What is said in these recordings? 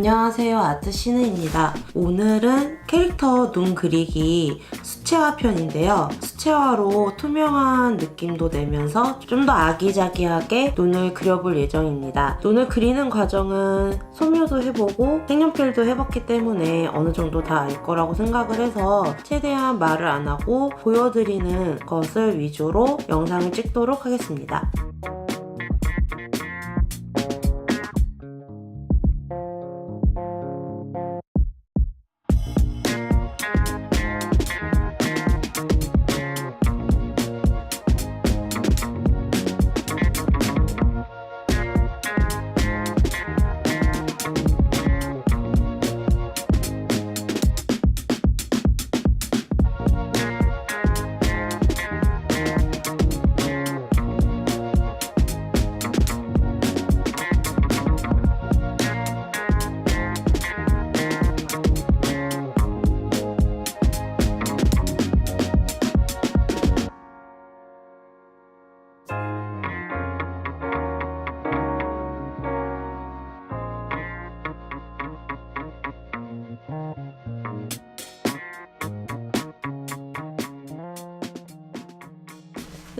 안녕하세요 아트 신우입니다. 오늘은 캐릭터 눈 그리기 수채화 편인데요. 수채화로 투명한 느낌도 내면서 좀 더 아기자기하게 눈을 그려볼 예정입니다. 눈을 그리는 과정은 소묘도 해보고 색연필도 해봤기 때문에 어느 정도 다 알 거라고 생각을 해서 최대한 말을 안 하고 보여드리는 것을 위주로 영상을 찍도록 하겠습니다.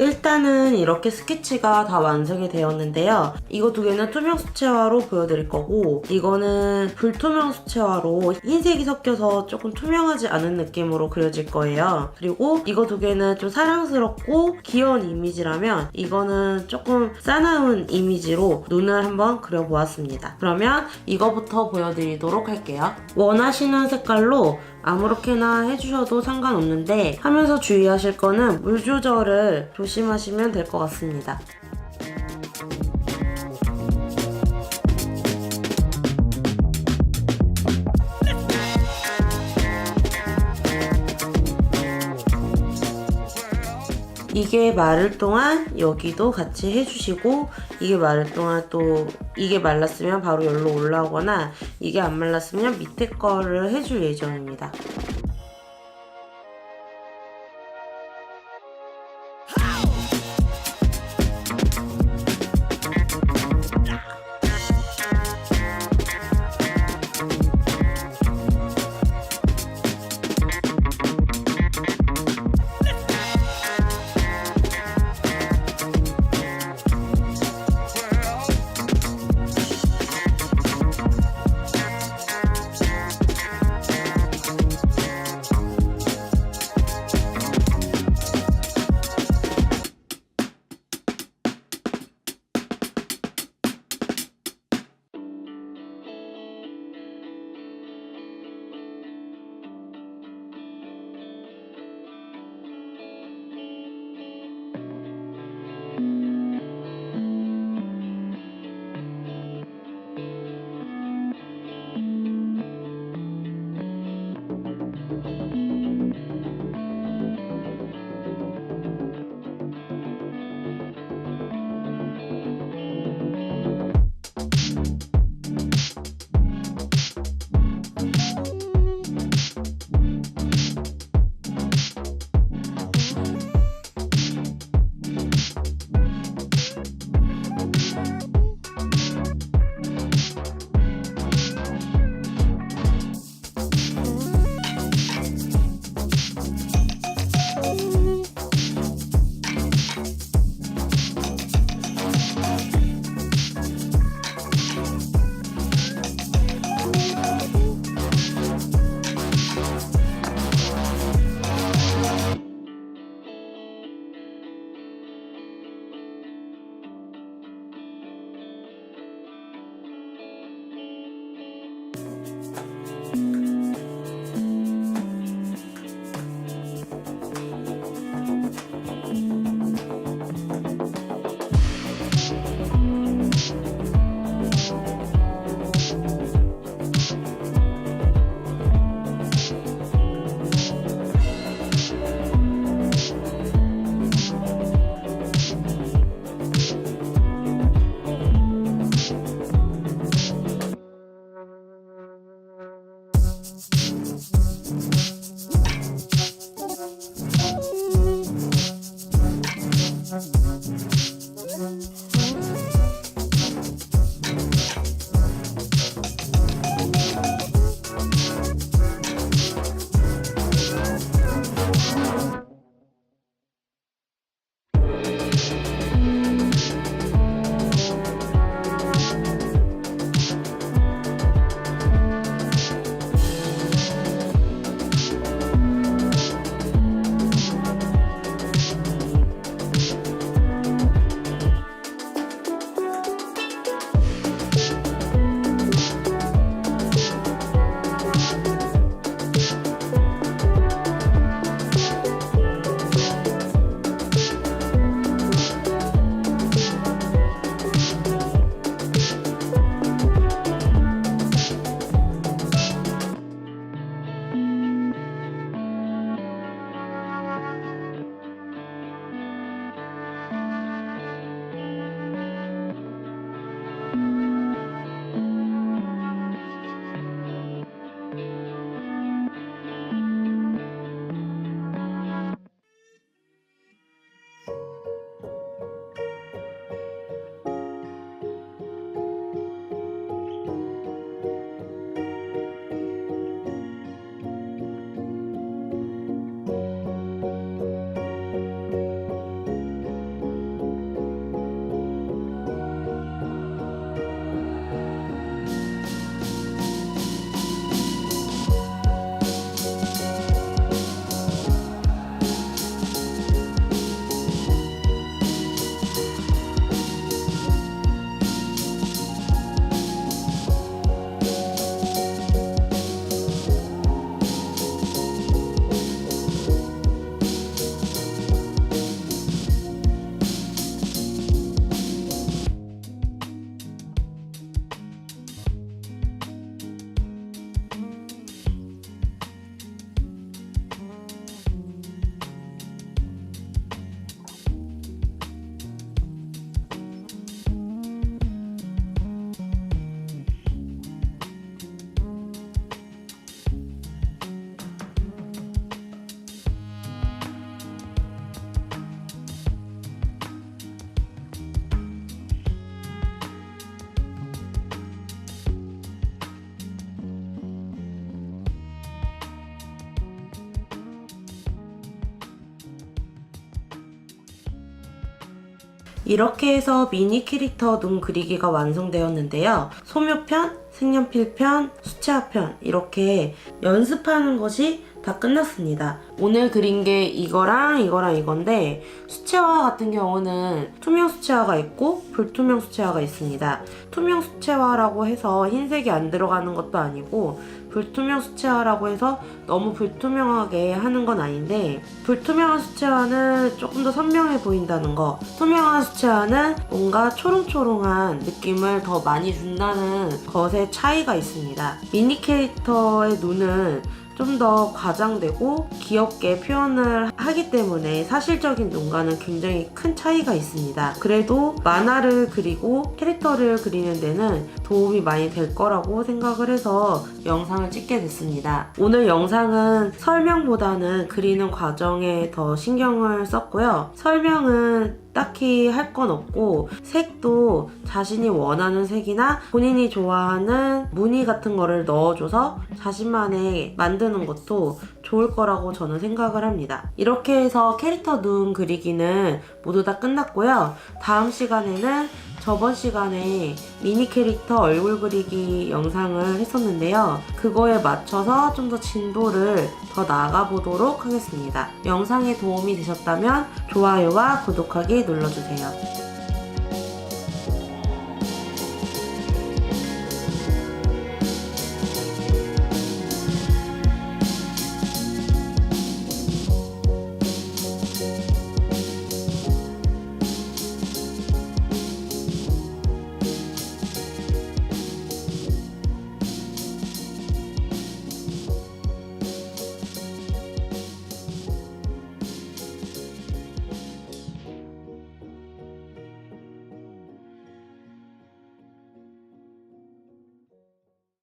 일단은 이렇게 스케치가 다 완성이 되었는데요. 이거 두 개는 투명 수채화로 보여드릴 거고 이거는 불투명 수채화로 흰색이 섞여서 조금 투명하지 않은 느낌으로 그려질 거예요. 그리고 이거 두 개는 좀 사랑스럽고 귀여운 이미지라면 이거는 조금 싸나운 이미지로 눈을 한번 그려보았습니다. 그러면 이거부터 보여드리도록 할게요. 원하시는 색깔로 아무렇게나 해주셔도 상관없는데 하면서 주의하실 거는 물 조절을 조심 하시면 될 것 같습니다. 이게 마를 동안 여기도 같이 해주시고 이게 마를 동안 또 이게 말랐으면 바로 열로 올라오거나 이게 안 말랐으면 밑에 거를 해줄 예정입니다. 이렇게 해서 미니 캐릭터 눈 그리기가 완성되었는데요. 소묘편, 색연필편, 수채화편 이렇게 연습하는 것이 다 끝났습니다. 오늘 그린 게 이거랑 이거랑 이건데 수채화 같은 경우는 투명 수채화가 있고 불투명 수채화가 있습니다. 투명 수채화라고 해서 흰색이 안 들어가는 것도 아니고 불투명 수채화라고 해서 너무 불투명하게 하는 건 아닌데 불투명한 수채화는 조금 더 선명해 보인다는 거. 투명한 수채화는 뭔가 초롱초롱한 느낌을 더 많이 준다는 것의 차이가 있습니다. 미니 캐릭터의 눈은 좀 더 과장되고 귀엽게 표현을 하기 때문에 사실적인 눈과는 굉장히 큰 차이가 있습니다. 그래도 만화를 그리고 캐릭터를 그리는 데는 도움이 많이 될 거라고 생각을 해서 영상을 찍게 됐습니다. 오늘 영상은 설명보다는 그리는 과정에 더 신경을 썼고요. 설명은 딱히 할 건 없고 색도 자신이 원하는 색이나 본인이 좋아하는 무늬 같은 거를 넣어줘서 자신만의 만드는 것도 좋을 거라고 저는 생각을 합니다. 이렇게 해서 캐릭터 눈 그리기는 모두 다 끝났고요. 다음 시간에는 저번 시간에 미니 캐릭터 얼굴 그리기 영상을 했었는데요. 그거에 맞춰서 좀 더 진도를 더 나아가 보도록 하겠습니다. 영상에 도움이 되셨다면 좋아요와 구독하기 눌러주세요.